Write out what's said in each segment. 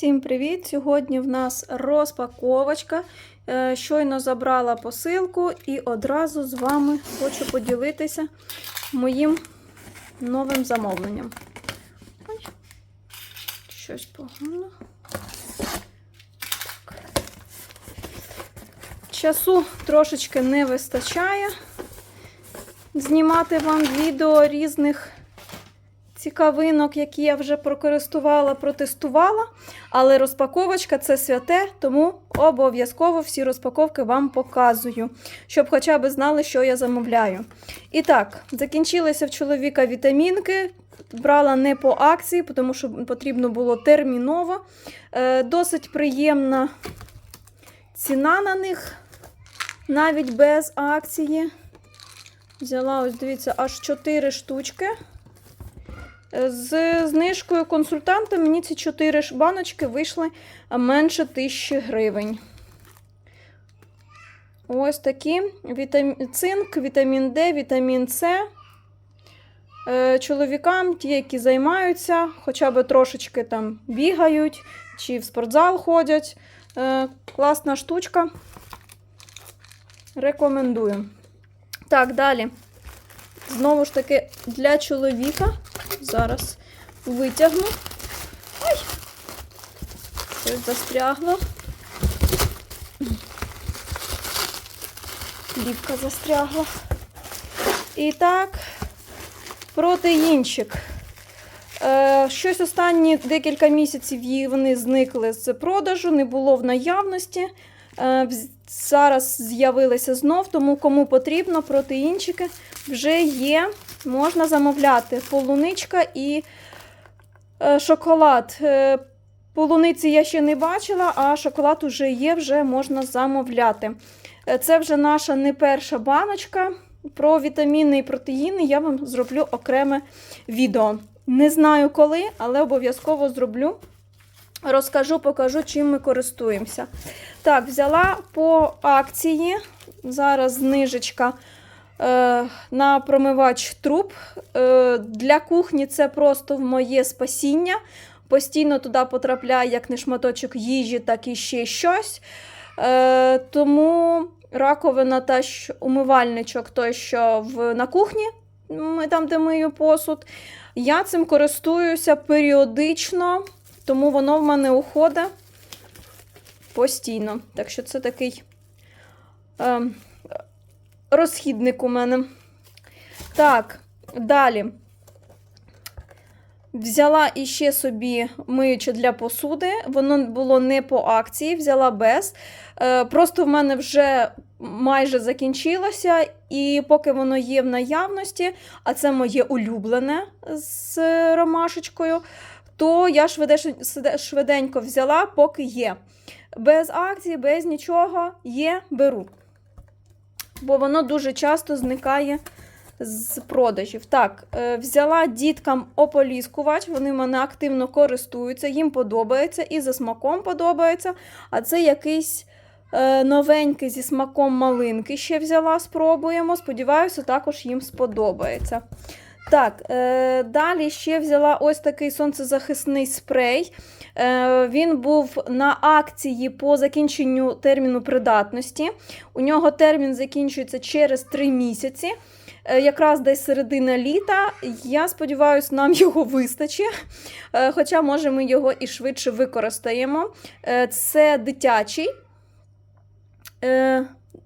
Всім привіт! Сьогодні в нас розпаковочка. Е, Щойно забрала посилку і одразу з вами хочу поділитися моїм новим замовленням. Ой, щось погано. Так. Часу трошечки не вистачає знімати вам відео різних цікавинок, які я вже прокористувала, протестувала. Але розпаковочка це святе, тому обов'язково всі розпаковки вам показую, щоб хоча б знали, що я замовляю. І так, закінчилися в чоловіка вітамінки. Брала не по акції, тому що потрібно було терміново. Е, досить приємна ціна на них, навіть без акції. Взяла, ось дивіться, аж 4 штучки. З знижкою консультанта мені ці 4 баночки вийшли менше 1000 гривень. Ось такі Вітам... цинк, вітамін Д, вітамін С. Е, Чоловікам, ті, які займаються, хоча б трошечки там бігають чи в спортзал ходять. Е, Класна штучка. Рекомендую. Так, далі. Знову ж таки, для чоловіка. Зараз витягну. Ой! Щось застрягло. Ліпка застрягла. І так, протеїнчик. Е, щось останні декілька місяців вони зникли з продажу, не було в наявності. Е, зараз з'явилися знов, тому кому потрібно протеїнчики вже є. Можна замовляти полуничка і е, шоколад. Е, полуниці я ще не бачила, а шоколад уже є, вже можна замовляти. Е, це вже наша не перша баночка. Про вітаміни і протеїни я вам зроблю окреме відео. Не знаю коли, але обов'язково зроблю. Розкажу, покажу, чим ми користуємося. Так, взяла по акції. Зараз знижечка на промивач труб. Е, для кухні це просто в моє спасіння. Постійно туди потрапляє як не шматочок їжі, так і ще щось. Е, тому раковина та умивальничок, той, що в, на кухні, там, де мию посуд. Я цим користуюся періодично, тому воно в мене уходить постійно. Так що це такий е, розхідник у мене. Так, далі. Взяла іще собі миюче для посуди. Воно було не по акції, взяла без. Е, просто в мене вже майже закінчилося, і поки воно є в наявності, а це моє улюблене з ромашечкою, то я швиденько взяла, поки є. Без акції, без нічого є, беру. Бо воно дуже часто зникає з продажів. Так, е, взяла діткам ополіскувач, вони мене активно користуються, їм подобається і за смаком подобається. А це якийсь е, новенький зі смаком малинки ще взяла, спробуємо. Сподіваюся, також їм сподобається. Так, е, далі ще взяла ось такий сонцезахисний спрей. Е, Він був на акції по закінченню терміну придатності. У нього термін закінчується через 3 місяці. Е, Якраз десь середина літа. Я сподіваюся, нам його вистачить. Е, Хоча, може, ми його і швидше використаємо. Е, Це дитячий. Е,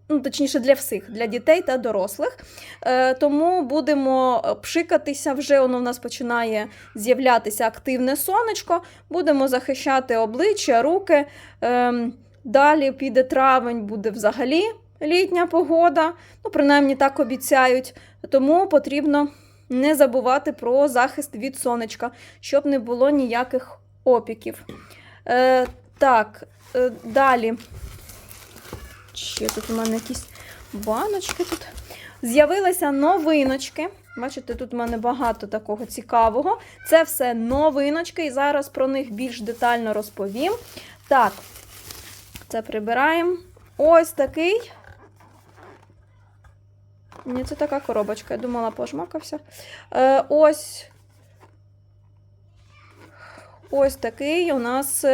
ну, точніше, для всіх, для дітей та дорослих. Е, тому будемо пшикатися, вже воно в нас починає з'являтися активне сонечко. Будемо захищати обличчя, руки. Е, далі піде травень, буде взагалі літня погода. Ну, принаймні так обіцяють. Тому потрібно не забувати про захист від сонечка, щоб не було ніяких опіків. Е, так, е, далі. Ще тут у мене якісь баночки тут. З'явилися новиночки. Бачите, тут у мене багато такого цікавого. Це все новиночки, і зараз про них більш детально розповім. Так, це прибираємо. Ось такий. Ні, це така коробочка. Я думала, пожмакався. Е, ось. Ось такий у нас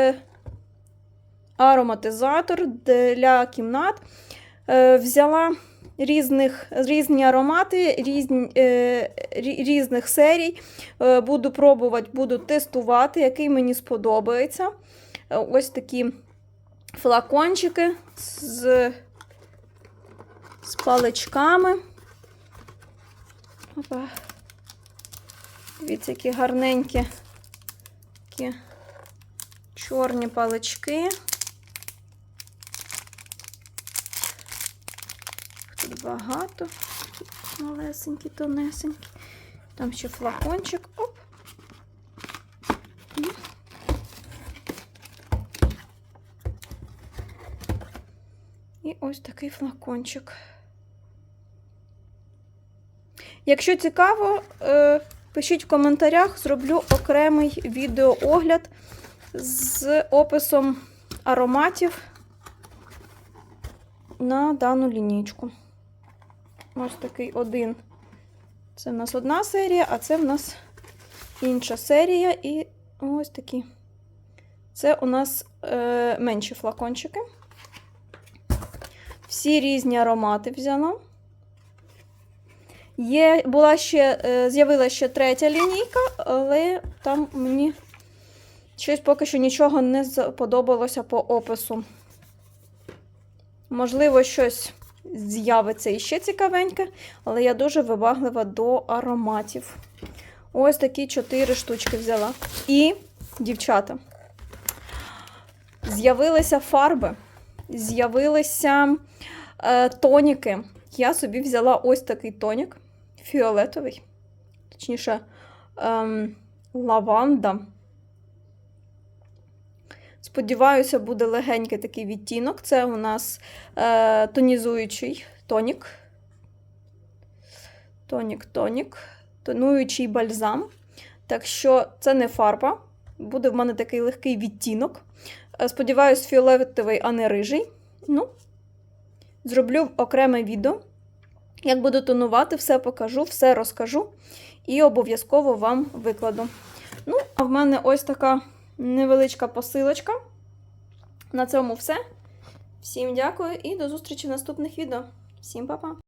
ароматизатор для кімнат. Е, Взяла різних, різні аромати різні, е, різних серій. Е, Буду пробувати, буду тестувати, який мені сподобається. Ось такі флакончики з, з паличками. Опа. Дивіться, які гарненькі такі чорні палички. Тут багато, малесенькі, тонесенькі. Там ще флакончик. Оп. І І ось такий флакончик. Якщо цікаво, е, пишіть в коментарях, зроблю окремий відеоогляд з описом ароматів на дану лінійку. Ось такий один. Це в нас одна серія, а це в нас інша серія. І ось такі. Це у нас е, менші флакончики. Всі різні аромати взяла. Є, була ще, е, з'явилася ще третя лінійка, але там мені щось поки що нічого не сподобалося по опису. Можливо, щось з'явиться іще цікавеньке, але я дуже вибаглива до ароматів. Ось такі чотири штучки взяла. І, дівчата, з'явилися фарби, з'явилися е, тоніки. Я собі взяла ось такий тонік фіолетовий, точніше, ем, лаванда. Сподіваюся, буде легенький такий відтінок. Це у нас е, тонізуючий тонік. Тонік, тонік, тонуючий бальзам. Так що це не фарба. Буде в мене такий легкий відтінок. Е, Сподіваюсь, фіолетовий, а не рижий. Ну, зроблю окреме відео. Як буду тонувати, все покажу, все розкажу і обов'язково вам викладу. Ну, а в мене ось така невеличка посилочка. На цьому все. Всім дякую і до зустрічі в наступних відео. Всім па-па!